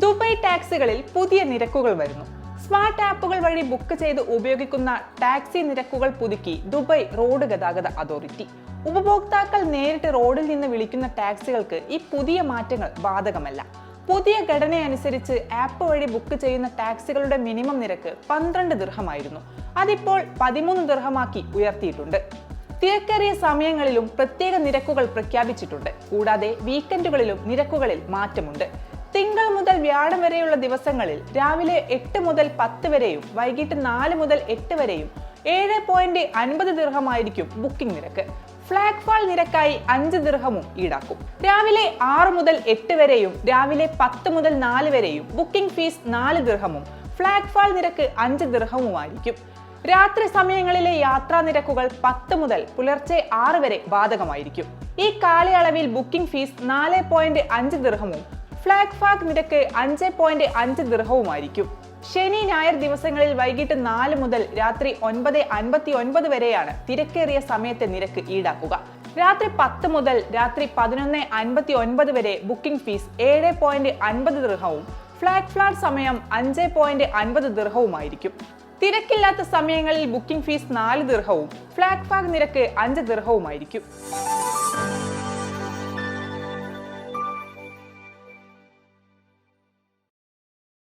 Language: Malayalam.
ദുബായ് ടാക്സികളിൽ പുതിയ നിരക്കുകൾ വരുന്നു. സ്മാർട്ട് ആപ്പുകൾ വഴി ബുക്ക് ചെയ്ത് ഉപയോഗിക്കുന്ന ടാക്സി നിരക്കുകൾ പുതുക്കി ദുബായ് റോഡ് ഗതാഗത അതോറിറ്റി. ഉപഭോക്താക്കൾ നേരിട്ട് റോഡിൽ നിന്ന് വിളിക്കുന്ന ടാക്സികൾക്ക് ഈ പുതിയ മാറ്റങ്ങൾ ബാധകമല്ല. പുതിയ ഘടനയനുസരിച്ച് ആപ്പ് വഴി ബുക്ക് ചെയ്യുന്ന ടാക്സികളുടെ മിനിമം നിരക്ക് പന്ത്രണ്ട് ദൃഹമായിരുന്നു. അതിപ്പോൾ പതിമൂന്ന് ദിർഹമാക്കി ഉയർത്തിയിട്ടുണ്ട്. തിരക്കേറിയ സമയങ്ങളിലും പ്രത്യേക നിരക്കുകൾ പ്രഖ്യാപിച്ചിട്ടുണ്ട്. കൂടാതെ വീക്കെൻഡുകളിലും നിരക്കുകളിൽ മാറ്റമുണ്ട്. തിങ്കൾ മുതൽ വ്യാഴം വരെയുള്ള ദിവസങ്ങളിൽ രാവിലെ എട്ട് മുതൽ പത്ത് വരെയും വൈകിട്ട് നാല് മുതൽ എട്ട് വരെയും ഏഴ് പോയിന്റ് അൻപത് ദീർഘമായിരിക്കും ബുക്കിംഗ് നിരക്ക്. ഫ്ലാഗ് ഫാൾ നിരക്കായി അഞ്ച് ദീർഘമും ഈടാക്കും. രാവിലെ ആറ് മുതൽ എട്ട് വരെയും രാവിലെ പത്ത് മുതൽ നാല് വരെയും ബുക്കിംഗ് ഫീസ് നാല് ദീർഘമും ഫ്ലാഗ് ഫാൾ നിരക്ക് അഞ്ച് ദീർഘവുമായിരിക്കും. രാത്രി സമയങ്ങളിലെ യാത്രാ നിരക്കുകൾ പത്ത് മുതൽ പുലർച്ചെ ആറ് വരെ ബാധകമായിരിക്കും. ഈ കാലയളവിൽ ബുക്കിംഗ് ഫീസ് നാല് പോയിന്റ് അഞ്ച് ദിർഹമും ഫ്ലാഗ് ഫാഗ് നിരക്ക് അഞ്ച് പോയിന്റ് അഞ്ച് ദൃഹവുമായിരിക്കും ശനി ഞായർ ദിവസങ്ങളിൽ വൈകിട്ട് നാല് മുതൽ രാത്രി ഒൻപത് അൻപത്തി ഒൻപത് വരെയാണ് തിരക്കേറിയ സമയത്തെ നിരക്ക് ഈടാക്കുക. രാത്രി പത്ത് മുതൽ രാത്രി പതിനൊന്ന് അൻപത്തി ഒൻപത് വരെ ബുക്കിംഗ് ഫീസ് ഏഴ് പോയിന്റ് അൻപത് ദിർഹവും ഫ്ലാഗ് ഫ്ലാറ്റ് സമയം അഞ്ച് പോയിന്റ് അൻപത് ദൃഹവുമായിരിക്കും തിരക്കില്ലാത്ത സമയങ്ങളിൽ ബുക്കിംഗ് ഫീസ് നാല് ദിർഹവും ഫ്ലാഗ് ഫാഗ് നിരക്ക് അഞ്ച് ദിർഹവുമായിരിക്കും.